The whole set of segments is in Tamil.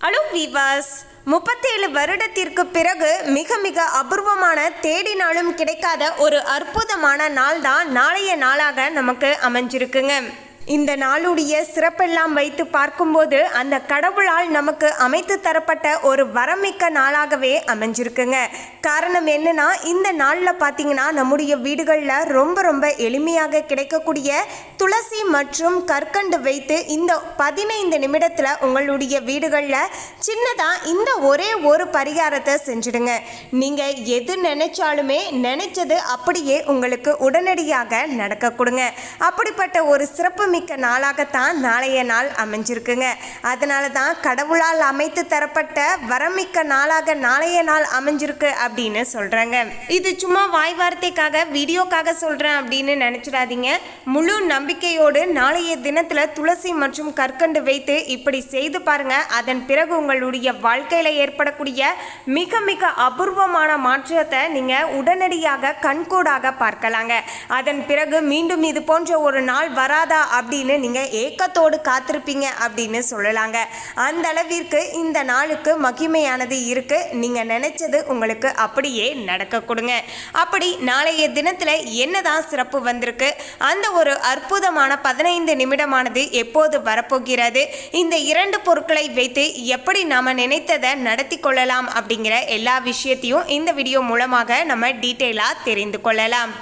ஹலோ வீவாஸ் முப்பத்தேழு வருடத்திற்கு பிறகு மிக மிக அபூர்வமான தேடினாலும் கிடைக்காத ஒரு அற்புதமான நாள் தான் நாளைய நாளாக நமக்கு அமைஞ்சிருக்குங்க. இந்த நாளுடைய சிறப்பெல்லாம் வைத்து பார்க்கும்போது அந்த கடவுளால் நமக்கு அமைத்து தரப்பட்ட ஒரு வரமிக்க நாளாகவே அமைஞ்சிருக்குங்க. காரணம் என்னன்னா இந்த நாளில் பார்த்தீங்கன்னா நம்முடைய வீடுகளில் ரொம்ப ரொம்ப எளிமையாக கிடைக்கக்கூடிய துளசி மற்றும் கற்கண்டு வைத்து இந்த பதினைந்து நிமிடத்தில் உங்களுடைய வீடுகளில் சின்னதாக இந்த ஒரே ஒரு பரிகாரத்தை செஞ்சுடுங்க. நீங்கள் எது நினைச்சாலுமே நினைச்சது அப்படியே உங்களுக்கு உடனடியாக நடக்க கொடுங்க. அப்படிப்பட்ட ஒரு சிறப்பு மிக்க நாளாகத்தான் நாளைய நாள் அமைஞ்சிருக்குங்க. அதனால தான் கடவுளால் அமைத்து தரப்பட்ட வரமிக்க நாளாக நாளைய நாள் அமைஞ்சிருக்கு அப்படின்னு சொல்கிறாங்க இது சும்மா வாய் வார்த்தைக்காக வீடியோக்காக சொல்கிறேன் அப்படின்னு நினச்சிடாதீங்க. முழு நம்பிக்கையோடு நாளைய தினத்தில் துளசி மற்றும் கற்கண்டு வைத்து இப்படி செய்து பாருங்கள் அதன் பிறகு உங்களுடைய வாழ்க்கையில் ஏற்படக்கூடிய மிக மிக அபூர்வமான மாற்றத்தை நீங்கள் உடனடியாக கண்கூடாக பார்க்கலாங்க. அதன் பிறகு மீண்டும் இது போன்ற ஒரு நாள் வராதா அப்படின்னு அப்படின்னு நீங்கள் ஏக்கத்தோடு காத்திருப்பீங்க அப்படின்னு சொல்லலாங்க. அந்த அளவிற்கு இந்த நாளுக்கு மகிமையானது இருக்கு. நீங்கள் நினைச்சது உங்களுக்கு அப்படியே நடக்க கொடுங்க. அப்படி நாளைய தினத்தில் என்னதான் சிறப்பு வந்திருக்கு அந்த ஒரு அற்புதமான பதினைந்து நிமிடமானது எப்போது வரப்போகிறது இந்த இரண்டு பொருட்களை வைத்து எப்படி நாம் நினைத்ததை நடத்தி கொள்ளலாம் அப்படிங்கிற எல்லா விஷயத்தையும் இந்த வீடியோ மூலமாக நம்ம டீட்டெயிலாக தெரிந்து கொள்ளலாம்.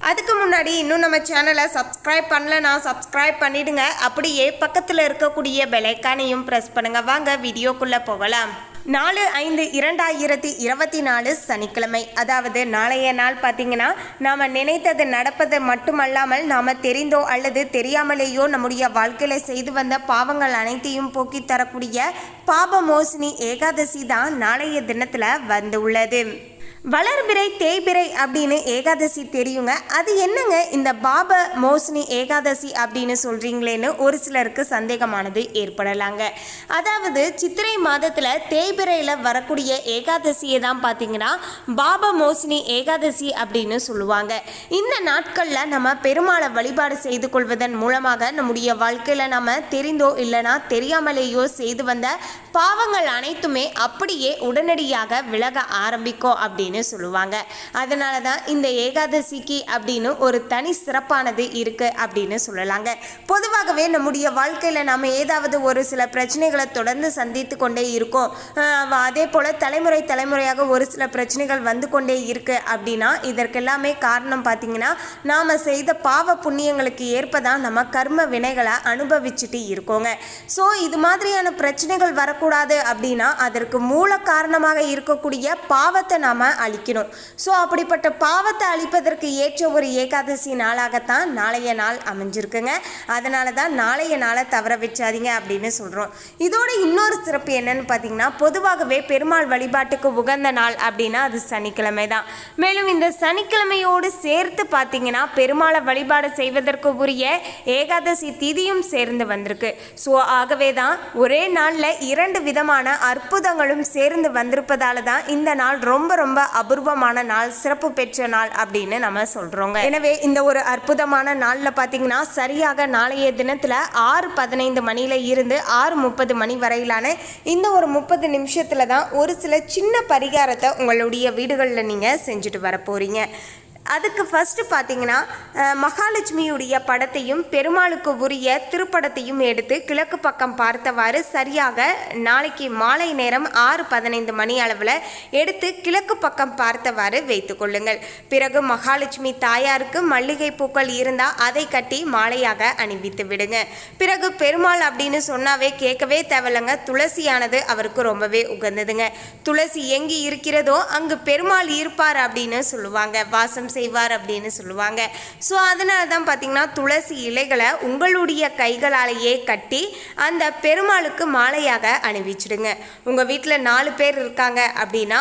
அதுக்கு முன்னாடி இன்னும் நம்ம சேனலை சப்ஸ்கிரைப் பண்ணலனா சப்ஸ்கிரைப் பண்ணிடுங்க. அப்படியே பக்கத்தில் இருக்கக்கூடிய பெலைக்கானையும் ப்ரெஸ் பண்ணுங்க. வாங்க வீடியோக்குள்ளே போகலாம். நாலு ஐந்து இரண்டாயிரத்தி இருபத்தி நாலு சனிக்கிழமை. அதாவது நாளைய நாள் பார்த்தீங்கன்னா நாம் நினைத்தது நடப்பது மட்டுமல்லாமல் நாம் தெரிந்தோ அல்லது தெரியாமலேயோ நம்முடைய வாழ்க்கையில் செய்து வந்த பாவங்கள் அனைத்தையும் போக்கி தரக்கூடிய பாப மோசினி ஏகாதசி தான் நாளைய தினத்தில் வந்து உள்ளது. வளர்பிறை தேய்பிறை அப்படின்னு ஏகாதசி தெரியுங்க. அது என்னங்க? இந்த பாப மோசினி ஏகாதசி அப்படின்னு சொல்கிறீங்களேன்னு ஒரு சிலருக்கு சந்தேகமானது ஏற்படலாங்க. அதாவது சித்திரை மாதத்தில் தேய்பிறையில் வரக்கூடிய ஏகாதசியை தான் பார்த்தீங்கன்னா பாப மோசினி ஏகாதசி அப்படின்னு சொல்லுவாங்க. இந்த நாட்களில் நம்ம பெருமாளை வழிபாடு செய்து கொள்வதன் மூலமாக நம்முடைய வாழ்க்கையில் நம்ம தெரிந்தோ இல்லைனா தெரியாமலேயோ செய்து வந்த பாவங்கள் அனைத்துமே அப்படியே உடனடியாக விலக ஆரம்பிக்கும் அப்படின்னு சொல்லுவாங்க. அதனால தான் இந்த ஏகாதசிக்கு அப்படின்னு ஒரு தனி சிறப்பானது இருக்குது அப்படின்னு சொல்லலாங்க. பொதுவாகவே நம்முடைய வாழ்க்கையில் நாம் ஏதாவது ஒரு சில பிரச்சனைகளை தொடர்ந்து சந்தித்து கொண்டே இருக்கோம். அதே போல் தலைமுறை தலைமுறையாக ஒரு சில பிரச்சனைகள் வந்து கொண்டே இருக்குது அப்படின்னா இதற்கெல்லாமே காரணம் பார்த்தீங்கன்னா நாம் செய்த பாவ புண்ணியங்களுக்கு ஏற்பதான் நம்ம கர்ம வினைகளை அனுபவிச்சுட்டு இருக்கோங்க. ஸோ இது மாதிரியான பிரச்சனைகள் வரக்கூடாது அப்படின்னா அதற்கு மூல காரணமாக இருக்கக்கூடிய பாவத்தை நாம் அழிக்கணும். ஸோ அப்படிப்பட்ட பாவத்தை அழிப்பதற்கு ஏற்ற ஒரு ஏகாதசி நாளாகத்தான் நாளைய நாள் அமைஞ்சிருக்குங்க. அதனால தான் நாளைய நாளை தவற வச்சாதீங்க அப்படின்னு சொல்கிறோம் இதோட இன்னொரு சிறப்பு என்னன்னு பார்த்தீங்கன்னா பொதுவாகவே பெருமாள் வழிபாட்டுக்கு உகந்த நாள் அப்படின்னா அது சனிக்கிழமை தான். மேலும் இந்த சனிக்கிழமையோடு சேர்த்து பார்த்தீங்கன்னா பெருமாளை வழிபாடு செய்வதற்கு உரிய ஏகாதசி திதியும் சேர்ந்து வந்திருக்கு. ஸோ ஆகவே தான் ஒரே நாளில் இரண்டு விதமான அற்புதங்களும் சேர்ந்து வந்திருப்பதால தான் இந்த நாள் ரொம்ப ரொம்ப அபூர்வமான நாள் சிறப்பு பெற்ற நாள் அப்படின்னு நம்ம சொல்கிறோங்க எனவே இந்த ஒரு அற்புதமான நாளில் பார்த்தீங்கன்னா சரியாக நாளைய தினத்தில் ஆறு பதினைந்து மணியில் இருந்து ஆறு முப்பது மணி வரையிலான இந்த ஒரு முப்பது நிமிஷத்தில் தான் ஒரு சில சின்ன பரிகாரத்தை உங்களுடைய வீடுகளில் நீங்கள் செஞ்சுட்டு வர போகிறீங்க அதுக்கு ஃபஸ்ட்டு பார்த்தீங்கன்னா மகாலட்சுமியுடைய படத்தையும் பெருமாளுக்கு உரிய திருப்படத்தையும் எடுத்து கிழக்கு பக்கம் பார்த்தவாறு சரியாக நாளைக்கு மாலை நேரம் ஆறு பதினைந்து மணி அளவில் எடுத்து கிழக்கு பக்கம் பார்த்தவாறு வைத்துக்கொள்ளுங்கள் பிறகு மகாலட்சுமி தாயாருக்கு மல்லிகை பூக்கள் இருந்தால் அதை கட்டி மாலையாக அணிவித்து விடுங்க. பிறகு பெருமாள் அப்படின்னு சொன்னாவே கேட்கவே தேவையில்லைங்க. துளசியானது அவருக்கு ரொம்பவே உகந்ததுங்க. துளசி எங்கே இருக்கிறதோ அங்கு பெருமாள் இருப்பார் அப்படின்னு சொல்லுவாங்க. வாசம் செய்வார் அப்படின்னு சொல்லுவாங்க. ஸோ அதனால தான் பார்த்தீங்கன்னா துளசி இலைகளை உங்களுடைய கைகளாலேயே கட்டி அந்த பெருமாளுக்கு மாலையாக அணிவிச்சிடுங்க. உங்கள் வீட்டில் நாலு பேர் இருக்காங்க அப்படின்னா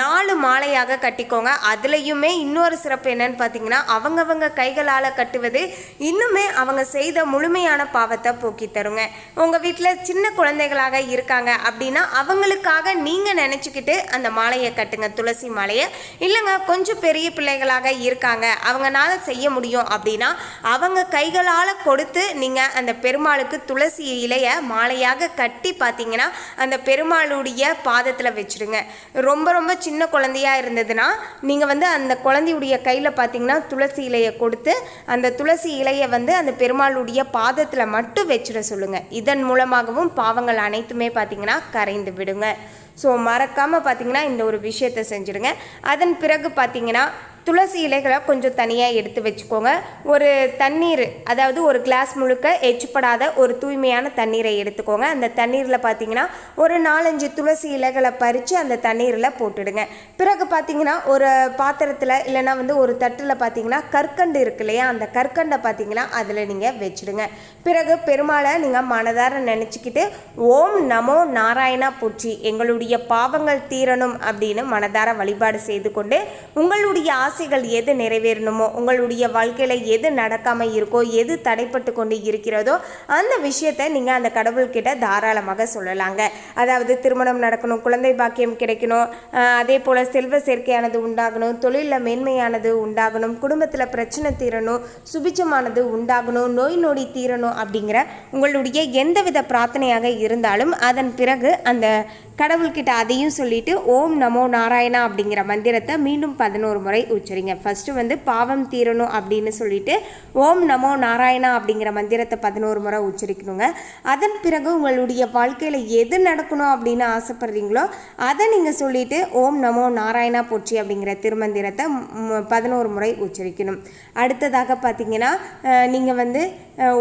நாலு மாலையாக கட்டிக்கோங்க. அதுலேயுமே இன்னொரு சிறப்பு என்னன்னு பார்த்தீங்கன்னா அவங்கவங்க கைகளால் கட்டுவது இன்னுமே அவங்க செய்த முழுமையான பாவத்தை போக்கி தருங்க. உங்கள் வீட்டில் சின்ன குழந்தைகளாக இருக்காங்க அப்படின்னா அவங்களுக்காக நீங்கள் நினச்சிக்கிட்டு அந்த மாலையை கட்டுங்க. துளசி மாலையை. இல்லைங்க கொஞ்சம் பெரிய பிள்ளைகளாக இருக்காங்க. அவங்கனால செய்ய முடியும் அப்படின்னா அவங்க கைகளால் கொடுத்து நீங்கள் அந்த பெருமாளுக்கு துளசி இலையை மாலையாக கட்டி பார்த்தீங்கன்னா அந்த பெருமாளுடைய பாதத்தில் வச்சுடுங்க ரொம்ப ரொம்ப சின்ன குழந்தையா இருந்ததுன்னா நீங்கள் வந்து அந்த குழந்தையுடைய கையில் பார்த்தீங்கன்னா துளசி இலையை கொடுத்து அந்த துளசி இலையை வந்து அந்த பெருமாளுடைய பாதத்தில் மட்டும் வச்சிட சொல்லுங்கள் இதன் மூலமாகவும் பாவங்கள் அனைத்துமே பார்த்தீங்கன்னா கரைந்து விடுங்க. ஸோ மறக்காமல் பார்த்தீங்கன்னா இந்த ஒரு விஷயத்தை செஞ்சுடுங்க அதன் பிறகு பார்த்தீங்கன்னா துளசி இலைகளை கொஞ்சம் தனியாக எடுத்து வச்சுக்கோங்க. ஒரு தண்ணீர் அதாவது ஒரு கிளாஸ் முழுக்க எச்சுப்படாத ஒரு தூய்மையான தண்ணீரை எடுத்துக்கோங்க. அந்த தண்ணீரில் பார்த்தீங்கன்னா ஒரு நாலஞ்சு துளசி இலைகளை பறித்து அந்த தண்ணீரில் போட்டுடுங்க. பிறகு பார்த்தீங்கன்னா ஒரு பாத்திரத்தில் இல்லைன்னா வந்து ஒரு தட்டில் பார்த்தீங்கன்னா கற்கண்டு இருக்கு இல்லையா? அந்த கற்கண்டை பார்த்தீங்கன்னா அதில் நீங்கள் வச்சுடுங்க. பிறகு பெருமாளை நீங்கள் மனதார நினச்சிக்கிட்டு ஓம் நமோ நாராயணா போற்றி எங்களுடைய பாவங்கள் தீரணும் அப்படின்னு மனதார வழிபாடு செய்து கொண்டு உங்களுடைய ஆசை ஆசைகள் எது நிறைவேறணுமோ உங்களுடைய வாழ்க்கையில் எது நடக்காமல் இருக்கோ எது தடைப்பட்டு கொண்டு இருக்கிறதோ அந்த விஷயத்தை நீங்கள் அந்த கடவுள்கிட்ட தாராளமாக சொல்லலாங்க. அதாவது திருமணம் நடக்கணும் குழந்தை பாக்கியம் கிடைக்கணும் அதே போல் செல்வ சேர்க்கையானது உண்டாகணும் தொழிலில் மேன்மையானது உண்டாகணும் குடும்பத்தில் பிரச்சனை தீரணும் சுபிச்சமானது உண்டாகணும் நோய் நொடி தீரணும் அப்படிங்கிற உங்களுடைய எந்தவித பிரார்த்தனையாக இருந்தாலும் அதன் பிறகு அந்த கடவுள்கிட்ட அதையும் சொல்லிட்டு ஓம் நமோ நாராயணா அப்படிங்கிற மந்திரத்தை மீண்டும் பதினோரு முறை உச்சரிங்க. ஃபர்ஸ்ட் வந்து பாவம் தீரணும் அப்படின்னு சொல்லிட்டு ஓம் நமோ நாராயணா அப்படிங்கிற மந்திரத்தை பதினோரு முறை உச்சரிக்கணுங்க. அதன் பிறகு உங்களுடைய வாழ்க்கையில் எது நடக்கணும் அப்படின்னு ஆசைப்படுறீங்களோ அதை நீங்கள் சொல்லிட்டு ஓம் நமோ நாராயணா போற்றி அப்படிங்கிற திருமந்திரத்தை பதினோரு முறை உச்சரிக்கணும். அடுத்ததாக பார்த்தீங்கன்னா நீங்கள் வந்து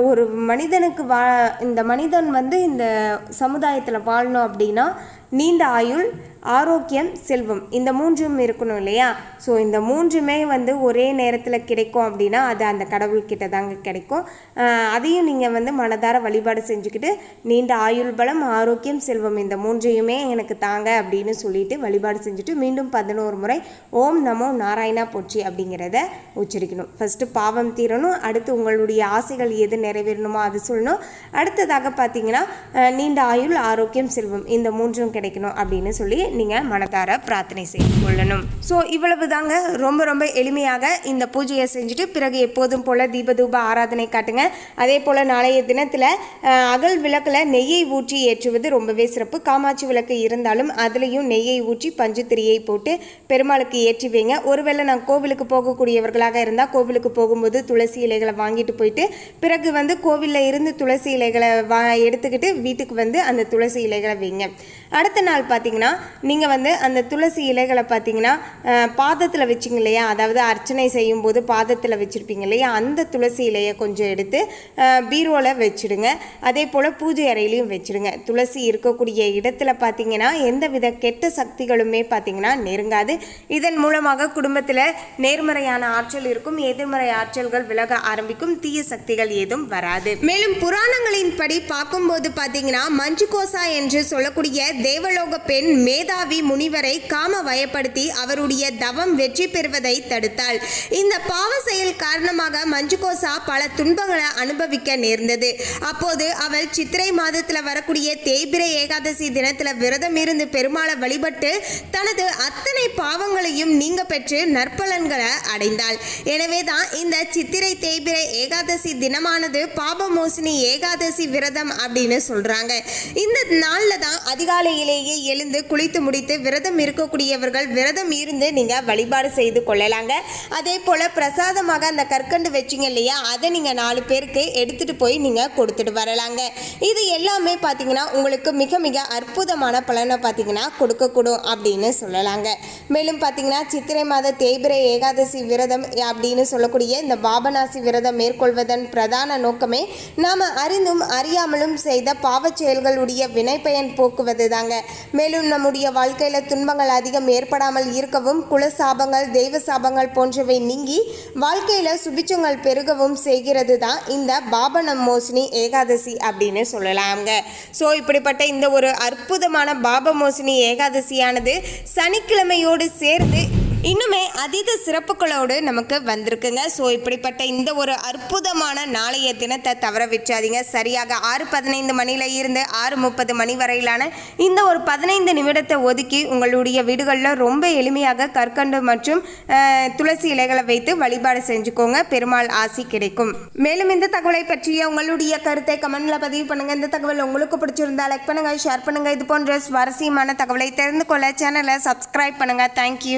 ஒரு மனிதனுக்கு வா இந்த மனிதன் வந்து இந்த சமுதாயத்தில் வாழணும் அப்படின்னா நீண்ட ஆயுள் ஆரோக்கியம் செல்வம். இந்த மூன்றும் இருக்கணும் இல்லையா? ஸோ இந்த மூன்றுமே வந்து ஒரே நேரத்தில் கிடைக்கும் அப்படின்னா அது அந்த கடவுள்கிட்ட தாங்க கிடைக்கும். அதையும் நீங்கள் வந்து மனதார வழிபாடு செஞ்சுக்கிட்டு நீண்ட ஆயுள் பலம் ஆரோக்கியம் செல்வம் இந்த மூன்றையுமே எனக்கு தாங்க அப்படின்னு சொல்லிட்டு வழிபாடு செஞ்சுட்டு மீண்டும் பதினோரு முறை ஓம் நமோ நாராயணா போற்றி அப்படிங்கிறத உச்சரிக்கணும். ஃபஸ்ட்டு பாவம் தீரணும். அடுத்து உங்களுடைய ஆசைகள் எது நிறைவேறணுமோ அது சொல்லணும். அடுத்ததாக பார்த்தீங்கன்னா நீண்ட ஆயுள் ஆரோக்கியம் செல்வம் இந்த மூன்றும் கிடைக்கணும் அப்படின்னு சொல்லி நீங்கள் மனதார பிரார்த்தனை செய்து கொள்ளணும். ஸோ இவ்வளவு தாங்க ரொம்ப ரொம்ப எளிமையாக இந்த பூஜையை செஞ்சுட்டு பிறகு எப்போதும் போல் தீபதூப ஆராதனை காட்டுங்க. அதே போல் நாளைய தினத்தில் அகல் விளக்கில் நெய்யை ஊற்றி ஏற்றுவது ரொம்பவே சிறப்பு. காமாட்சி விளக்கு இருந்தாலும் அதுலேயும் நெய்யை ஊற்றி பஞ்சுத்திரியை போட்டு பெருமாளுக்கு ஏற்றி வைங்க. ஒருவேளை நான் கோவிலுக்கு போகக்கூடியவர்களாக இருந்தால் கோவிலுக்கு போகும்போது துளசி இலைகளை வாங்கிட்டு போயிட்டு பிறகு வந்து கோவிலில் இருந்து துளசி இலைகளை வா எடுத்துக்கிட்டு வீட்டுக்கு வந்து அந்த துளசி இலைகளை வைங்க. அடுத்த நாள் பார்த்தீங்கன்னா நீங்கள் வந்து அந்த துளசி இலைகளை பார்த்தீங்கன்னா பாதத்தில் வச்சிங்க இல்லையா? அதாவது அர்ச்சனை செய்யும்போது பாதத்தில் வச்சுருப்பீங்க இல்லையா? அந்த துளசி இலையை கொஞ்சம் எடுத்து பீரோவில் வச்சுடுங்க. அதே போல் பூஜை அறையிலையும் வச்சுடுங்க. துளசி இருக்கக்கூடிய இடத்துல பார்த்தீங்கன்னா எந்தவித கெட்ட சக்திகளுமே பார்த்தீங்கன்னா நெருங்காது. இதன் மூலமாக குடும்பத்தில் நேர்மறையான ஆற்றல் இருக்கும். எதிர்மறை ஆற்றல்கள் விலக ஆரம்பிக்கும். தீய சக்திகள் ஏதும் வராது. மேலும் புராணங்களின் படி பார்க்கும்போது பார்த்தீங்கன்னா மஞ்சுகோசா என்று சொல்லக்கூடிய தேவலோக பெண் மேதாவி முனிவரை காம வயப்படுத்தி அவருடைய தவம் வெற்றி பெறுவதை தடுத்தாள். இந்த பாவ செயல் காரணமாக மஞ்சுகோசா பல துன்பங்களை அனுபவிக்க நேர்ந்தது. அப்போது அவள் சித்திரை மாதத்தில் வரக்கூடிய தேய்பிரை ஏகாதசி தினத்தில் விரதம் இருந்து பெருமாளை வழிபட்டு தனது அத்தனை பாவங்களையும் நீங்க பெற்று நற்பலன்களை அடைந்தாள். எனவே தான் இந்த சித்திரை தேய்பிரை ஏகாதசி தினமானது பாபமோசினி ஏகாதசி விரதம் அப்படின்னு சொல்றாங்க. இந்த நாளில் தான் அதிகாலையிலேயே எழுந்து குளித்து முடித்து விரதம் இருக்கக்கூடியவர்கள் விரதம் இருந்து நீங்கள் வழிபாடு செய்து கொள்ளலாங்க. அதே போல் பிரசாதமாக அந்த கற்கண்டு வச்சிங்க இல்லையா? அதை நீங்கள் நாலு பேருக்கு எடுத்துட்டு போய் நீங்கள் கொடுத்துட்டு வரலாங்க. இது எல்லாமே பார்த்தீங்கன்னா உங்களுக்கு மிக மிக அற்புதமான பலனை பார்த்தீங்கன்னா கொடுக்கக்கூடும் அப்படின்னு சொல்லலாங்க. மேலும் பார்த்தீங்கன்னா சித்திரை மாத தேய்பிரை ஏகாதசி விரதம் அப்படின்னு சொல்லக்கூடிய இந்த பாபநாசி விரதம் மேற்கொள்வதன் பிரதான நோக்கமே நாம் அறிந்தும் அறியாமலும் செய்த பாவச் செயல்களுடைய வினைப்பயன் போக்குவது தாங்க மேலும் நம்முடைய வாழ்க்கையில துன்பங்கள் அதிகம் ஏற்படாமல் இருக்கவும் குல சாபங்கள் தெய்வ சாபங்கள் போன்றவை நீங்கி வாழ்க்கையில சுபிச்சங்கள் பெருகவும் செய்கிறது தான் இந்த பாபனம் மோசினி ஏகாதசி அப்படின்னு சொல்லலாங்க ஸோ இப்படிப்பட்ட இந்த ஒரு அற்புதமான பாப மோசினி ஏகாதசியானது சனிக்கிழமையோடு சேர்ந்து இன்னுமே அதீத சிறப்புகளோடு நமக்கு வந்திருக்குங்க. ஸோ இப்படிப்பட்ட இந்த ஒரு அற்புதமான நாளைய தினத்தை தவற வச்சாதீங்க சரியாக ஆறு பதினைந்து மணியில இருந்து ஆறு முப்பது மணி வரையிலான இந்த ஒரு பதினைந்து நிமிடத்தை ஒதுக்கி உங்களுடைய வீடுகளில் ரொம்ப எளிமையாக கற்கண்டு மற்றும் துளசி இலைகளை வைத்து வழிபாடு செஞ்சுக்கோங்க. பெருமாள் ஆசி கிடைக்கும். மேலும் இந்த தகவலை பற்றிய உங்களுடைய கருத்தை கமெண்ட்ல பதிவு பண்ணுங்க. இந்த தகவல் உங்களுக்கு பிடிச்சிருந்தா லைக் பண்ணுங்க ஷேர் பண்ணுங்க. இது போன்ற சுவாரஸ்யமான தகவலை தெரிந்து கொள்ள சேனலை சப்ஸ்கிரைப் பண்ணுங்க. தேங்க்யூ